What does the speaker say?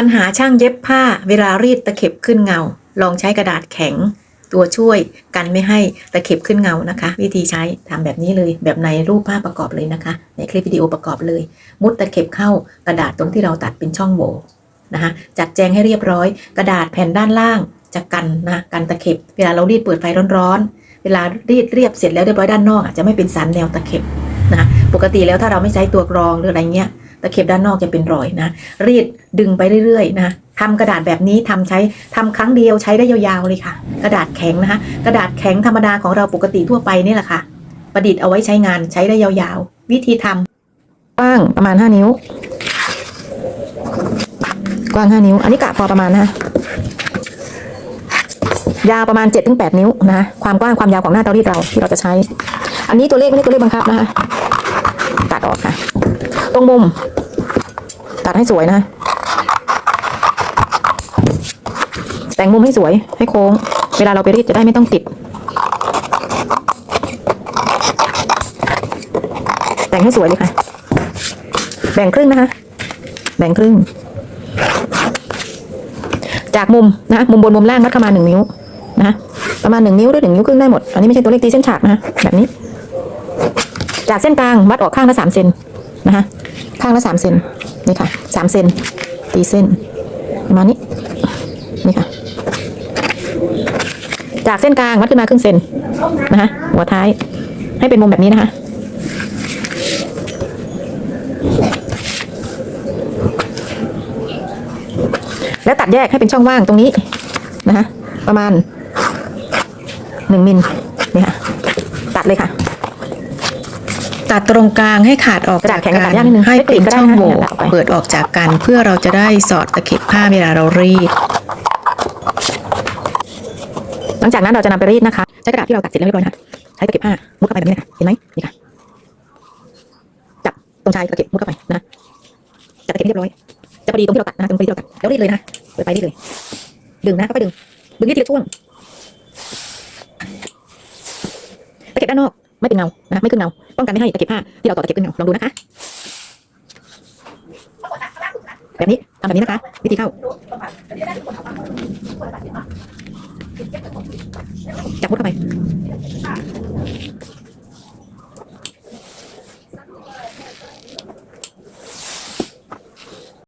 ปัญหาช่างเย็บผ้าเวลารีดตะเข็บขึ้นเงา ลองใช้กระดาษแข็ง ตัวช่วยกันไม่ให้ตะเข็บขึ้นเงานะคะ วิธีใช้ทำแบบนี้เลยแบบในรูปภาพประกอบเลยนะคะ ในคลิปวิดีโอประกอบเลย มุดตะเข็บเข้ากระดาษตรงที่เราตัดเป็นช่องโหว่นะคะจัดแจงให้เรียบร้อย กระดาษแผ่นด้านล่างจะกันนะกันตะเข็บ เวลาเรารีดเปิดไฟร้อนๆเวลารีดเรียบเสร็จแล้วเรียบร้อยด้านนอกอะจะไม่เป็นสันแนวตะเข็บนะะปกติแล้วถ้าเราไม่ใช้ตัวกรองหรืออะไรเงี้ย ตะเข็บด้านนอกจะเป็นรอยนะรีดดึงไปเรื่อยๆนะทำกระดาษแบบนี้ทำใช้ทำครั้งเดียวใช้ได้ยาวๆเลยค่ะ กระดาษแข็งนะคะ กระดาษแข็งธรรมดาของเราปกติทั่วไปนี่แหละค่ะ ประดิษฐ์เอาไว้ใช้งานใช้ได้ยาวๆ วิธีทำกว้างประมาณ5นิ้ว กว้าง5นิ้ว อันนี้กะพอประมาณนะคะยาวประมาณ7-8นิ้วนะคะความกว้างความยาวของหน้าเตารีดเราที่เราจะใช้ อันนี้ตัวเลขไม่ใช่ตัวเลขบังคับนะคะตัดออกค่ะ รงมุม ตัดให้สวยนะแต่งมุมให้สวยให้โค้ง เวลาเราไปรีดจะได้ไม่ต้องติด แต่งให้สวยเลยค่ะ แบ่งครึ่งนะคะ แบ่งครึ่ง จากมุมนะมุมบนมุมล่างวัดเข้ามาหนึ่งนิ้วนะะประมาณหนึ่งนิ้วหรือหนึ่งนิ้วครึ่งได้หมด อันนี้ไม่ใช่ตัวเลขตีเส้นฉากนะะแบบนี้ จากเส้นกลางวัดออกข้างละสามเซนนะคะางละสามเซนนี่ค่ะสามเซนตีเส้นประมาณนี้นี่ค่ะ จากเส้นกลางวัดขึ้นมาครึ่งเซนนะคะหัวท้ายให้เป็นมุมแบบนี้นะคะแล้วตัดแยกให้เป็นช่องว่างตรงนี้นะคะประมาณหนึ่งมิลนี่ค่ะ ตัดเลยค่ะ ตัดตรงกลางให้ขาดออกกระดาษจากแข็งกระกัดาษย่างนิดนึงให้เป็นไม่ติดก็ได้ช่องโหว่นะเอาไปเปิดออกจากกันเพื่อเราจะได้สอดตะเข็บผ้าเวลาเรารีด หลังจากนั้นเราจะนำไปรีดนะคะ ใช้กระดาษที่เราตัดเสร็จแล้วเรียบร้อยนะคะใช้ตะเก็บผ้ามุดเข้าไปแบบนี้นะคะเห็นไหมนี่ค่ะจับตรงชายตะเก็บมุดเข้าไปนะจับตะเก็บให้เรียบร้อยจะพอดีตรงที่เราตัดนะตรงที่เราตัดแล้วรีดเลยนะเปิดไปรีดเลย ดึงนะค่อยๆดึง ดึงที่ทีละช่วงตะเก็บด้านนอก ไม่เป็นเงานะไม่ขึ้นเงาป้องกันไม่ให้ตะเก็บผ้าที่เราต่อตะเก็บขึ้นเงาลองดูนะคะ แบบนี้ทำแบบนี้นะคะวิธีเข้าจับมุดเข้าไป